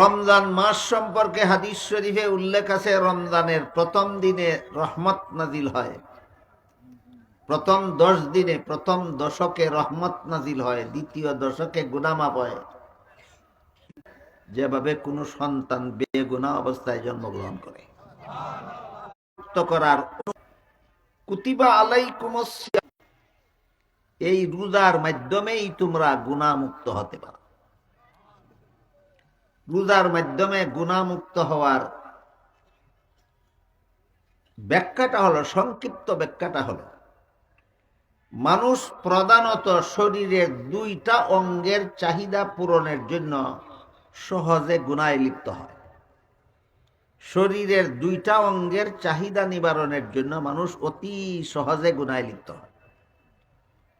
রমজান মাস সম্পর্কে হাদিস শরীফে উল্লেখ আছে, রমজানের প্রথম দিনে রহমত নাজিল হয়। প্রথম দশ দিনে, প্রথম দশকে রহমত নাজিল হয়, দ্বিতীয় দশকে গুনামাপ হয়। যেভাবে কোনো সন্তান বেগুনা অবস্থায় জন্মগ্রহণ করে। করার কুতিবা আলাইকুম এই রোজার মাধ্যমেই তোমরা গুণামুক্ত হতে পারো। রোজার মাধ্যমে গুণামুক্ত হওয়ার ব্যাখ্যাটা হলো, সংক্ষিপ্ত ব্যাখ্যাটা হলো, মানুষ প্রধানত শরীরের দুইটা অঙ্গের চাহিদা পূরণের জন্য সহজে গুণায় লিপ্ত হয়। শরীরের দুইটা অঙ্গের চাহিদা নিবারণের জন্য মানুষ অতি সহজে গুণায় লিপ্ত হয়।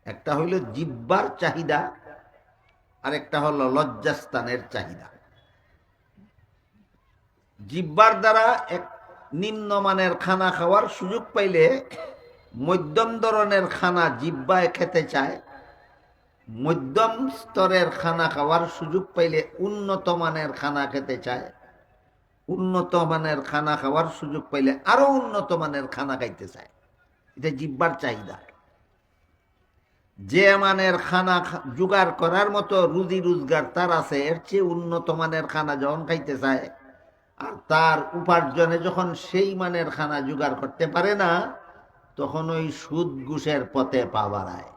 একটা হইল জিব্বার চাহিদা আর একটা হলো লজ্জাস্থানের চাহিদা। জিব্বার দ্বারা এক নিম্নমানের খানা খাওয়ার সুযোগ পাইলে মধ্যম ধরনের খানা জিব্বায় খেতে চায়। মধ্যম স্তরের খানা খাওয়ার সুযোগ পাইলে উন্নত মানের খানা খেতে চায়। উন্নত মানের খানা খাওয়ার সুযোগ পাইলে আরও উন্নত মানের খানা খাইতে চায়। এটা জিব্বার চাহিদা। যে মানের খানা জোগাড় করার মতো রুজি রোজগার তার আছে, এর চেয়ে উন্নত মানের খানা যখন খাইতে চায় আর তার উপার্জনে যখন সেই মানের খানা জোগাড় করতে পারে না, তখন ওই সুদ ঘুষের পথে পা বাড়ায়।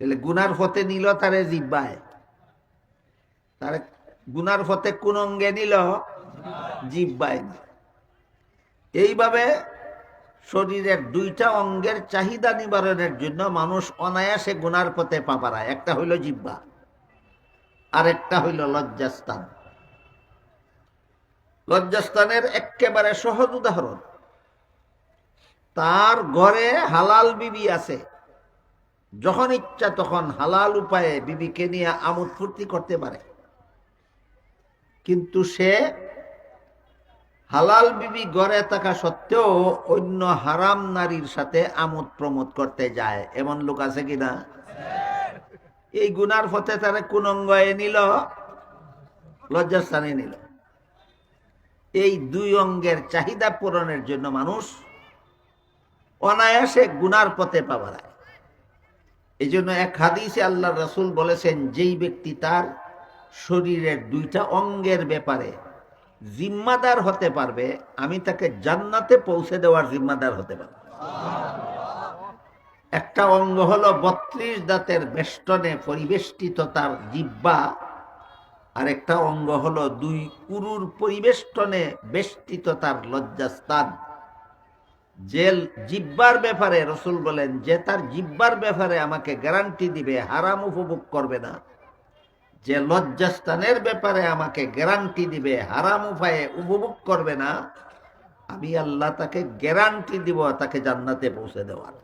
তাহলে গুনার পথে নিল তারে জিব্বায়। তারে গুনার পথে কোন অঙ্গে নিল? জিব্বায়। এইভাবে শরীরের দুইটা অঙ্গের চাহিদা নিবারণের জন্য মানুষ অনায়াসে গুনার পথে পা বাড়ায়। একটা হইল জিব্বা আর একটা হইল লজ্জাস্থান। লজ্জাস্থানের একেবারে সহজ উদাহরণ। তার ঘরে হালাল বিবি আছে। যখন ইচ্ছা তখন হালাল উপায়ে বিবিকে নিয়ে আমোদ ফুর্তি করতে পারে। কিন্তু সে হালাল বিবি গড়ে থাকা সত্ত্বেও অন্য হারাম নারীর সাথে আমোদ প্রমোদ করতে যায়। এমন লোক আছে কিনা? এই গুনার পথে তারা কোন অঙ্গয়ে নিল, লজ্জাস্থানে নিল। এই দুই অঙ্গের চাহিদা পূরণের জন্য মানুষ অনায়াসে গুনার পথে পাবারায় এই জন্য এক হাদিসে আল্লাহ রসুল বলেছেন, যেই ব্যক্তি তার শরীরের দুইটা অঙ্গের ব্যাপারে জিম্মাদার হতে পারবে, আমি তাকে জান্নাতে পৌঁছে দেওয়ার জিম্মাদার হতে পারব। একটা অঙ্গ হলো বত্রিশ দাঁতের বেষ্টনে পরিবেষ্টিত তার জিব্বা আর একটা অঙ্গ হলো দুই কুরুর পরিবেষ্টনে বেষ্টিত তার লজ্জাস্থান। যে জিব্বার ব্যাপারে রসুল বলেন, যে তার জিব্বার ব্যাপারে আমাকে গ্যারান্টি দিবে, হারাম উপভোগ করবে না। যে লজ্জাস্থানের ব্যাপারে আমাকে গ্যারান্টি দিবে, হারাম উপায়ে উপভোগ করবে না, আমি আল্লাহ তাকে গ্যারান্টি দিব, তাকে জান্নাতে পৌঁছে দেওয়ার।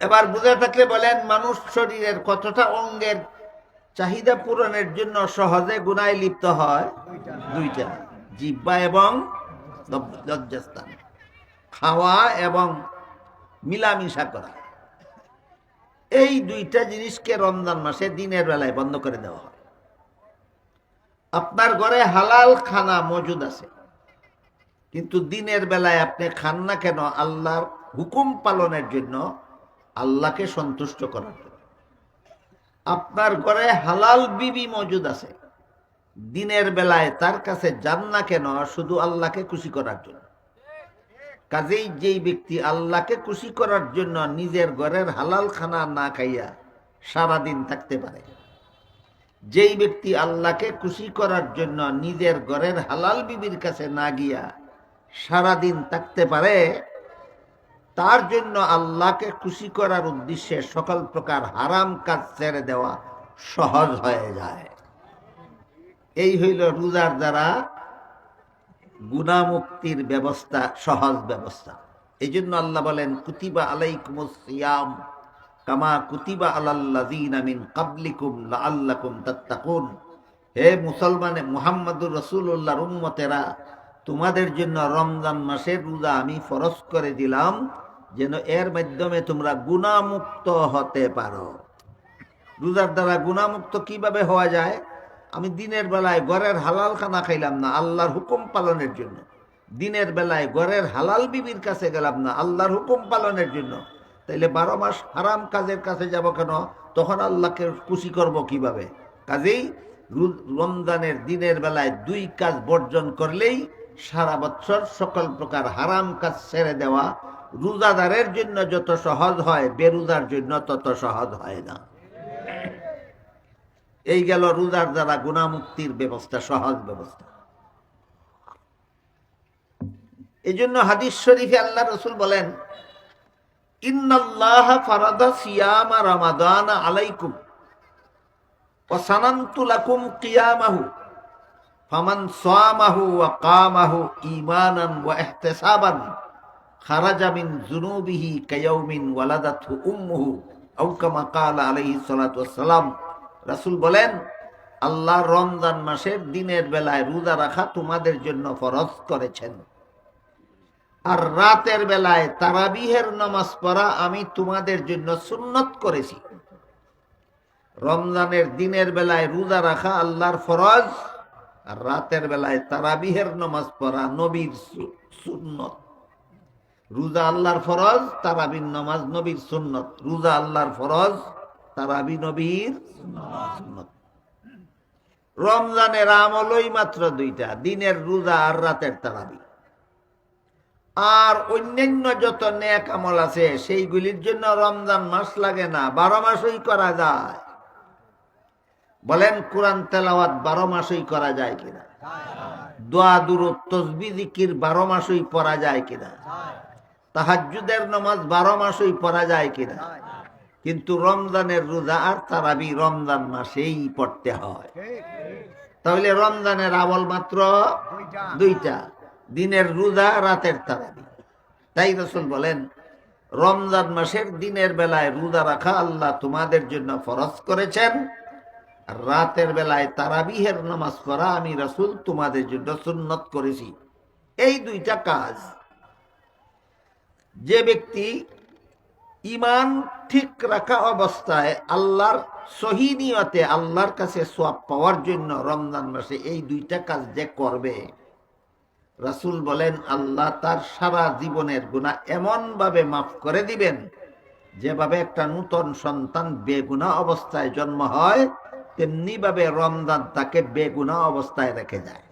এবার বুঝে থাকলে বলেন, মানুষ শরীরের কতটা অঙ্গের চাহিদা পূরণের জন্য সহজে গুনায় লিপ্ত হয়? দুইটা। জিব্বা এবং লজ্জাস্থান। খাওয়া এবং মিলামিশা করা। এই দুইটা জিনিসকে রমজান মাসে দিনের বেলায় বন্ধ করে দেওয়া হয়। আপনার ঘরে হালাল খানা মজুদ আছে। কিন্তু দিনের বেলায় আপনি খান না কেন, আল্লাহর হুকুম পালনের জন্য আল্লাহকে সন্তুষ্ট করার জন্য। আপনার ঘরে হালাল বিবি মজুদ আছে। দিনের বেলায় তার কাছে যান না কেন শুধু আল্লাহকে খুশি করার জন্য। কাজেই যেই ব্যক্তি আল্লাহকে খুশি করার জন্য নিজের ঘরের হালাল খানা না খাইয়া সারাদিন থাকতে পারে, যেই ব্যক্তি আল্লাহকে খুশি করার জন্য নিজের ঘরের হালাল বিবির কাছে না গিয়া সারাদিন থাকতে পারে তার জন্য আল্লাহকে খুশি করার উদ্দেশ্যে সকল প্রকার হারাম কাজ ছেড়ে দেওয়া সহজ হয়ে যায়। এই হইল রোজার দ্বারা গুণামুক্তির ব্যবস্থা, সহজ ব্যবস্থা। এই জন্য আল্লাহ বলেন, কুতিবা আলাইকুম সিয়াম কামা কুতিবা আলাল্লাযীনা কাবলিকুম লাআল্লাকুম তাত্তাকুন। হে মুসলমানে, মুহাম্মদুর রাসূলুল্লাহর উম্মতেরা তোমাদের জন্য রমজান মাসের রোজা আমি ফরজ করে দিলাম, যেন এর মাধ্যমে তোমরা গুণামুক্ত হতে পারো। রোজার দ্বারা গুণামুক্ত কীভাবে হওয়া যায়? আমি দিনের বেলায় ঘরের হালাল খানা খাইলাম না, আল্লাহর হুকুম পালনের জন্য। দিনের বেলায় ঘরের হালাল বিবির কাছে গেলাম না, আল্লাহর হুকুম পালনের জন্য। তাইলে বারো মাস হারাম কাজের কাছে যাব কেন? তখন আল্লাহকে খুশি করব কীভাবে? কাজেই রমজানের দিনের বেলায় দুই কাজ বর্জন করলেই সারা বছর সকল প্রকার হারাম কাজ ছেড়ে দেওয়া রোজাদারের জন্য যত সহজ হয়, বেরোজার জন্য তত সহজ হয় না। এই গেল রোজার দ্বারা গুণামুক্তির ব্যবস্থা, সহজ ব্যবস্থা। এই জন্য হাদিস শরীফে আল্লাহ রসুল বলেন, ইন্নাল্লাহ ফারাদা সিয়ামা আলাইকুম ওয়াসানান্তু লাকুম কিয়ামাহু। ফামান সামাহু ওয়া কামাহু ঈমানান ওয়া ইহতিসাবান খারাজা মিন যুনুবিহি কায়াউমিন ওয়ালাদাতহু উম্মুহু আও কামা ক্বালা আলাইহিস সালাতু ওয়াসসালাম। রাসূল বলেন, আল্লাহ রমজান মাসের দিনের বেলায় রোজা রাখা তোমাদের জন্য ফরজ করেছেন। আর রাতের বেলায় তারাবিহের নামাজ পড়া আমি তোমাদের জন্য সুন্নত করেছি। রমজানের দিনের বেলায় রোজা রাখা আল্লাহর ফরজ। আর রাতের বেলায় তারাবিহের নামাজ পড়া নবীর সুন্নত। রোজা আল্লাহর ফরজ, তারাবির নামাজ নবীর সুন্নত। রোজা আল্লাহর ফরজ, তারাবি নবীর সুন্নত। রমজানের আমলই মাত্র দুইটা, দিনের রোজা আর রাতের তারাবি। আর অন্যান্য যত নেক আমল আছে, সেইগুলির জন্য রমজান মাস লাগে না, বারো মাসই করা যায়। বলেন, কোরআন তেলাওয়াত বারো মাসই করা যায় কিনা? দোয়া, দুরুদ, তসবি, জিকির বারো মাসই পড়া যায় কিনা? তাহাজ্জুদের নামাজ বারো মাসই পড়া যায় কিনা? কিন্তু রমজানের রোজা আর তারাবি রমজান মাসেই পড়তে হয়। তাহলে রমজানের আবল মাত্র দুইটা, দিনের রোজা, রাতের তারাবি। তাই রসুল বলেন, রমজান মাসের দিনের বেলায় রোজা রাখা আল্লাহ তোমাদের জন্য ফরজ করেছেন। রাতের বেলায় তারাবিহের নামাজ পড়া আমি রসুল তোমাদের জন্য সুন্নত করেছি। এই দুইটা কাজ। যে ব্যক্তি ইমান ঠিক রাখা অবস্থায় আল্লাহর সহিনিয়তে আল্লাহর কাছে সোয়াব পাওয়ার জন্য রমজান মাসে এই দুইটা কাজ যে করবে, রাসূল বলেন, আল্লাহ তার সারা জীবনের গুণা এমন ভাবে মাফ করে দিবেন, যেভাবে একটা নূতন সন্তান বেগুনা অবস্থায় জন্ম হয় তেমনি ভাবে রমজান তাকে বেগুনা অবস্থায় রেখে যায়।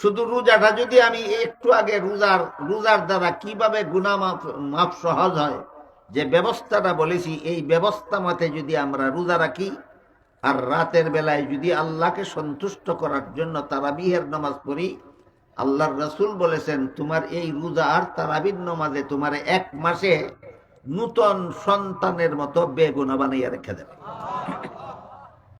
শুধু রোজাটা যদি আমি একটু আগে রোজার রোজার দ্বারা কীভাবে গুণা মাফ সহজ হয়, যে ব্যবস্থাটা বলেছি, এই ব্যবস্থা মতে যদি আমরা রোজা রাখি, আর রাতের বেলায় যদি আল্লাহকে সন্তুষ্ট করার জন্য তারাবিহের নামাজ পড়ি, আল্লাহর রসুল বলেছেন, তোমার এই রোজা আর তারাবির নামাজে তোমার এক মাসে নূতন সন্তানের মতো বেগুনা বানাইয়া রেখে দেবে।